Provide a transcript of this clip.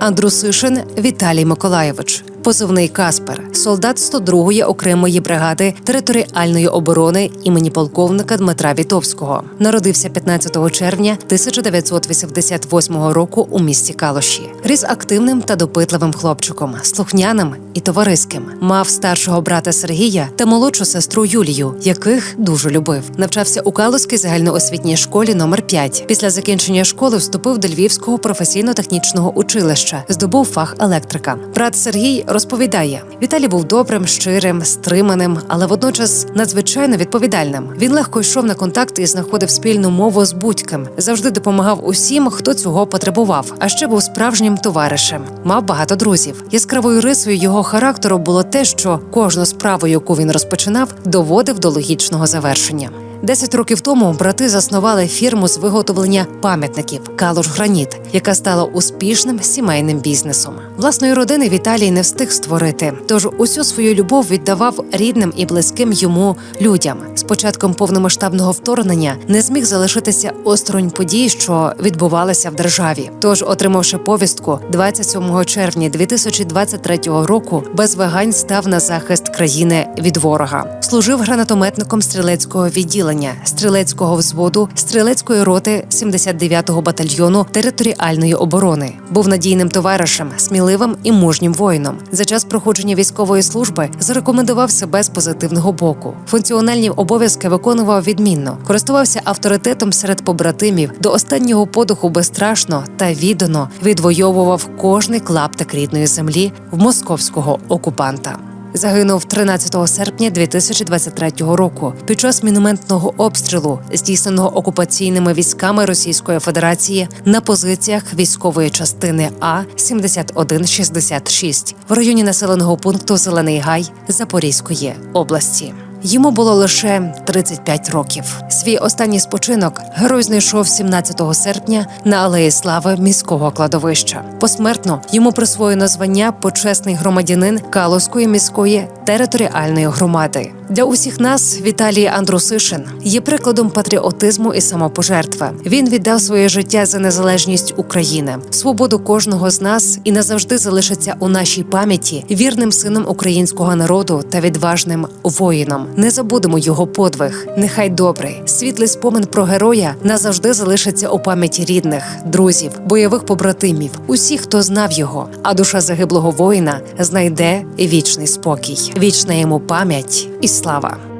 Андрусишин Віталій Миколайович, позивний Каспер, солдат 102-ї окремої бригади територіальної оборони імені полковника Дмитра Вітовського. Народився 15 червня 1988 року у місті Калуші. Ріс активним та допитливим хлопчиком, слухняним і товариським. Мав старшого брата Сергія та молодшу сестру Юлію, яких дуже любив. Навчався у Калузькій загальноосвітній школі номер 5 Після закінчення школи вступив до Львівського професійно-технічного училища, здобув фах електрика. Брат Сергій розповідає: Віталій був добрим, щирим, стриманим, але водночас надзвичайно відповідальним. Він легко йшов на контакт і знаходив спільну мову з будь-ким. Завжди допомагав усім, хто цього потребував. А ще був справжнім товаришем. Мав багато друзів. Яскравою рисою його характеру було те, що кожну справу, яку він розпочинав, доводив до логічного завершення. Десять років тому брати заснували фірму з виготовлення пам'ятників Калуш Граніт, яка стала успішним сімейним бізнесом. Власної родини Віталій не встиг створити, тож усю свою любов віддавав рідним і близьким йому людям. З початком повномасштабного вторгнення не зміг залишитися осторонь подій, що відбувалися в державі. Тож, отримавши повістку 27 червня 2023 року, без вагань став на захист країни від ворога. Служив гранатометником стрілецького відділення, стрілецького взводу, стрілецької роти 79-го батальйону територіальної оборони. Був надійним товаришем, сміливим і мужнім воїном. За час проходження військової служби зарекомендував себе з позитивного боку. Функціональні обов'язки виконував відмінно, користувався авторитетом серед побратимів. До останнього подуху безстрашно та віддано відвоював кожний клаптик рідної землі в московського окупанта. Загинув 13 серпня 2023 року під час мінометного обстрілу, здійсненого окупаційними військами Російської Федерації на позиціях військової частини А 7166 в районі населеного пункту Зелений Гай Запорізької області. Йому було лише 35 років. Свій останній спочинок герой знайшов 17 серпня на алеї слави міського кладовища. Посмертно йому присвоєно звання почесний громадянин Калузької міської територіальної громади. Для усіх нас Віталій Андрусишин є прикладом патріотизму і самопожертви. Він віддав своє життя за незалежність України, свободу кожного з нас і назавжди залишиться у нашій пам'яті вірним сином українського народу та відважним воїном. Не забудемо його подвиг. Нехай добрий, світлий спомин про героя назавжди залишиться у пам'яті рідних, друзів, бойових побратимів, усіх, хто знав його. А душа загиблого воїна знайде вічний спокій, вічна йому пам'ять і слава.